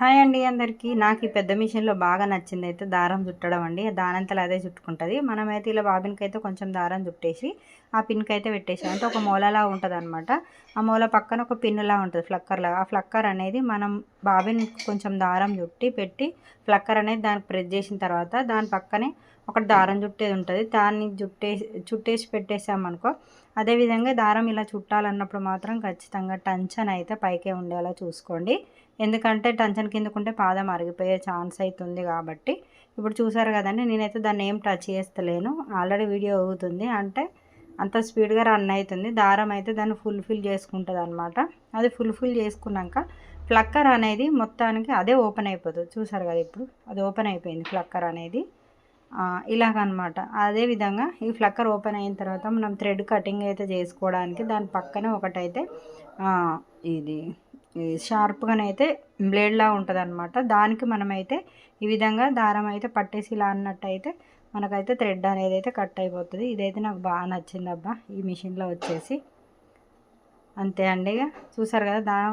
Hi అండి అందరికీ. నాకు ఈ పెద్ద మిషన్లో బాగా నచ్చింది అయితే దారం చుట్టడం అండి. దానంతలు అదే చుట్టుకుంటుంది. మనమైతే ఇలా బాబిన్కి అయితే కొంచెం దారం చుట్టేసి ఆ పిన్కి అయితే పెట్టేసి. అంటే ఒక మూలలా ఉంటుంది అనమాట ఆ మూల పక్కన ఒక పిన్నులా ఉంటుంది ఫ్లక్కర్లా. ఆ ఫ్లక్కర్ అనేది మనం బాబిన్ కొంచెం దారం చుట్టి పెట్టి ఫ్లక్కర్ అనేది దానికి ప్రెస్ చేసిన తర్వాత దాని పక్కనే ఒకటి దారం చుట్టేది ఉంటుంది. దాన్ని చుట్టేసి చుట్టేసి పెట్టేసామనుకో అదేవిధంగా దారం ఇలా చుట్టాలన్నప్పుడు మాత్రం ఖచ్చితంగా టంచన్ అయితే పైకే ఉండేలా చూసుకోండి. ఎందుకంటే టంచన్ కిందకుంటే పాదం అరిగిపోయే ఛాన్స్ అవుతుంది కాబట్టి. ఇప్పుడు చూసారు కదండి నేనైతే దాన్ని ఏం టచ్ చేస్తలేను. ఆల్రెడీ వీడియో అవుతుంది అంటే అంత స్పీడ్గా రన్ అవుతుంది దారం అయితే దాన్ని ఫుల్ఫిల్ చేసుకుంటుంది అనమాట అది ఫుల్ఫిల్ చేసుకున్నాక ఫ్లక్కర్ అనేది మొత్తానికి అదే ఓపెన్ అయిపోతుంది చూసారు కదా ఇప్పుడు అది ఓపెన్ అయిపోయింది ఫ్లక్కర్ అనేది. ఇలాగనమాట. అదేవిధంగా ఈ ఫ్లక్కర్ ఓపెన్ అయిన తర్వాత మనం థ్రెడ్ కటింగ్ అయితే చేసుకోవడానికి దాని పక్కనే ఒకటైతే ఇది షార్ప్గానైతే బ్లేడ్లా ఉంటుంది అనమాట దానికి మనమైతే ఈ విధంగా దారం అయితే పట్టేసి ఇలా అన్నట్టయితే మనకైతే థ్రెడ్ అనేది అయితే కట్ అయిపోతుంది. ఇదైతే నాకు బాగా నచ్చింది అబ్బా ఈ మిషన్లో వచ్చేసి. అంతే అండి చూసారు కదా దారం